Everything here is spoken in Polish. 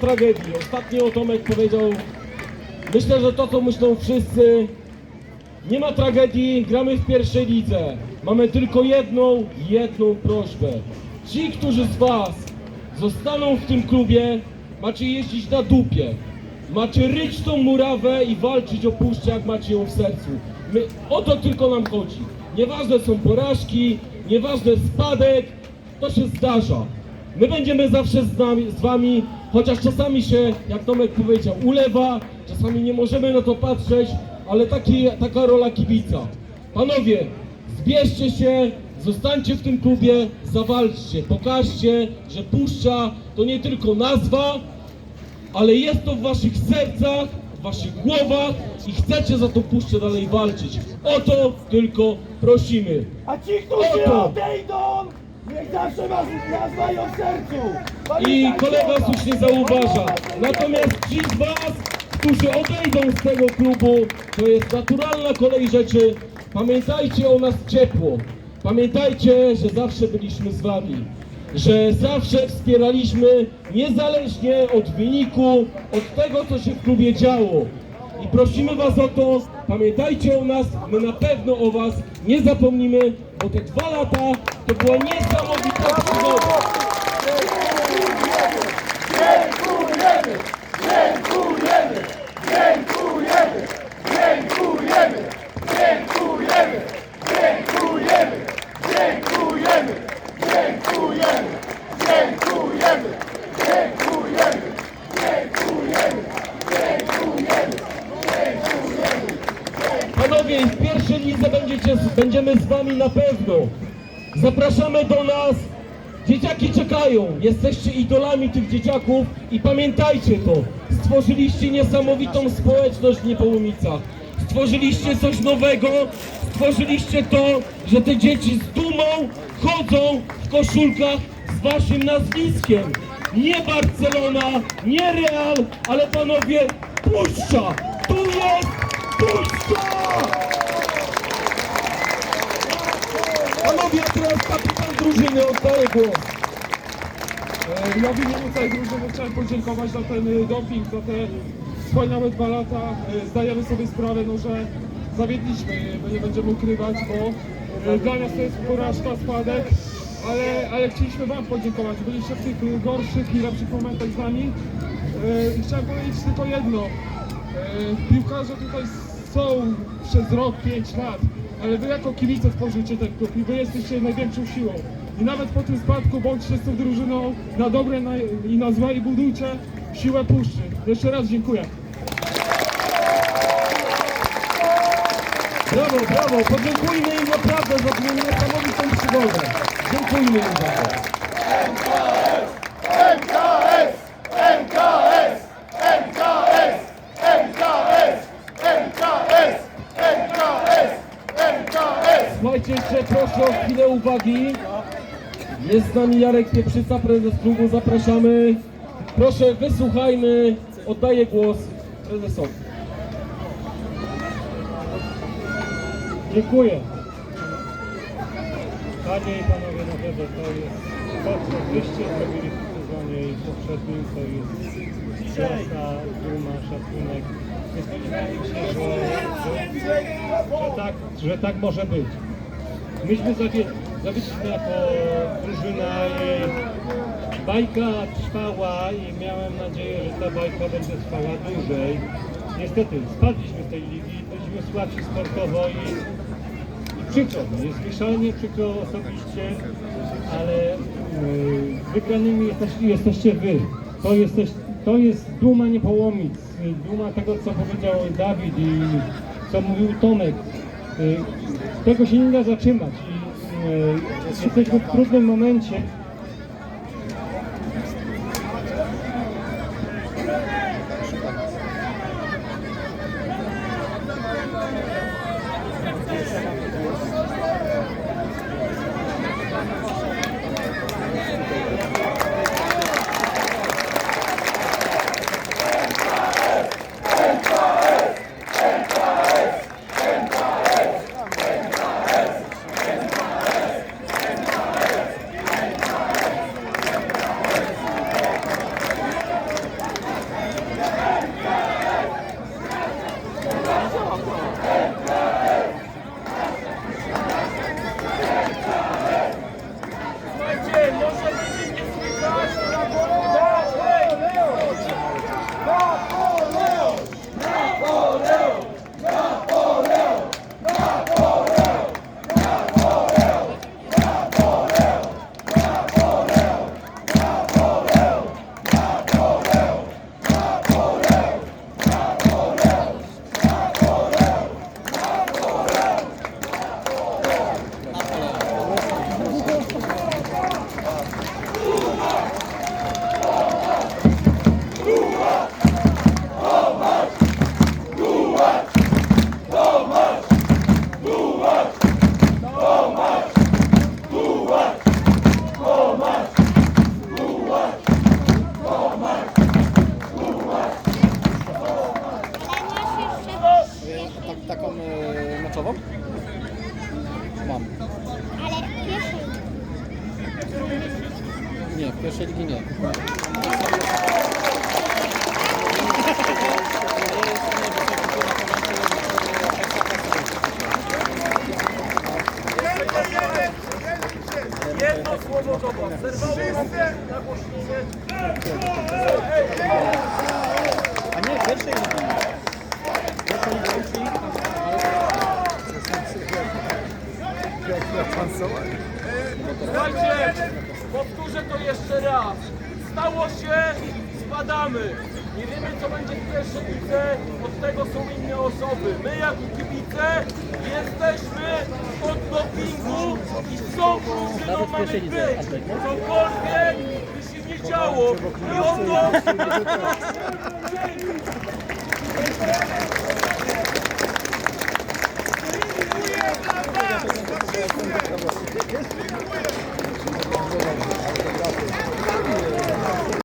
tragedii. Ostatnio Tomek powiedział, myślę, że to co myślą wszyscy, nie ma tragedii, gramy w pierwszej lidze. Mamy tylko jedną, jedną prośbę. Ci, którzy z Was zostaną w tym klubie, macie jeździć na dupie. Macie ryć tą murawę i walczyć o puszczę, jak macie ją w sercu. My, o to tylko nam chodzi. Nieważne są porażki, nieważne spadek, to się zdarza. My będziemy zawsze z, nami, z Wami, chociaż czasami się, jak Tomek powiedział, ulewa, czasami nie możemy na to patrzeć, ale taki, taka rola kibica. Panowie, zbierzcie się, zostańcie w tym klubie, zawalczcie, pokażcie, że Puszcza to nie tylko nazwa, ale jest to w waszych sercach, w waszych głowach i chcecie za tą puszczę dalej walczyć. O to tylko prosimy. A ci, którzy odejdą, niech zawsze was nazwają w sercu. I kolega słusznie zauważa. Natomiast ci z was, którzy odejdą z tego klubu, to jest naturalna kolej rzeczy. Pamiętajcie o nas ciepło. Pamiętajcie, że zawsze byliśmy z wami. Że zawsze wspieraliśmy niezależnie od wyniku, od tego, co się w klubie działo. I prosimy was o to, pamiętajcie o nas, my na pewno o was nie zapomnimy, bo te dwa lata to była niesamowita przygoda. Dziękujemy, dziękujemy, dziękujemy, W pierwszej lidze będziecie, będziemy z wami na pewno. Zapraszamy do nas. Dzieciaki czekają. Jesteście idolami tych dzieciaków i pamiętajcie to. Stworzyliście niesamowitą społeczność w Niepołomicach. Stworzyliście coś nowego. Stworzyliście to, że te dzieci z dumą chodzą w koszulkach z waszym nazwiskiem. Nie Barcelona, nie Real, ale panowie, Puszcza! Tu jest Puszcza! Panowie, a teraz kapitan drużyny oddaję głos. E, Ja w imieniu całej drużyny chciałem podziękować za ten e, doping, za te wspaniałe dwa lata. E, Zdajemy sobie sprawę, no, że zawiedliśmy, e, bo nie będziemy ukrywać, bo dla nas to jest porażka, spadek, ale, ale chcieliśmy Wam podziękować. Byliście w tych gorszych i lepszych momentach z nami. I chciałem powiedzieć tylko jedno. Piłkarze tutaj są przez rok, pięć lat, ale Wy jako kibice tworzycie ten klub i Wy jesteście największą siłą. I nawet po tym spadku bądźcie z tą drużyną na dobre i na złe i budujcie siłę puszczy. Jeszcze raz dziękuję. Brawo, brawo, podziękujmy im naprawdę za tę niesamowitą przygodę. Dziękujmy im za to. Jeszcze proszę o chwilę uwagi. Jest z nami Jarek Pieprzyca, prezes klubu, zapraszamy. Proszę, wysłuchajmy. Oddaję głos prezesowi. Dziękuję. Panie i panowie, naprawdę to jest co wyście zrobili w sezonie i poprzednim, to jest klasa, duma, szacunek. Nie spodziewałem że, że, że, tak, że tak może być. Myśmy zawiedli, zawiedliśmy jako drużyna i bajka trwała i miałem nadzieję, że ta bajka będzie trwała dłużej. Niestety spadliśmy z tej ligi, byliśmy słabsi sportowo i przykro mi, jest mi szalenie przykro osobiście, ale yy, wygranymi jesteście, jesteście wy. To, jesteś, to jest duma Niepołomic, duma tego, co powiedział Dawid i co mówił Tomek. Tego się nie da zatrzymać yy, jesteśmy w trudnym momencie. mam. Ale w pierwszej Nie, w pierwszej ligi nie. Jedno słowo do was. Zerwało. A nie, w pierwszej ligi nie. Słuchajcie, powtórzę to jeszcze raz. Stało się, spadamy. Nie wiemy, co będzie w pierwszej od tego są inne osoby. My, jako kibice, jesteśmy od dopingu i drużyną Nawet w mamy być. Cokolwiek by się nie działo. I. Thank you.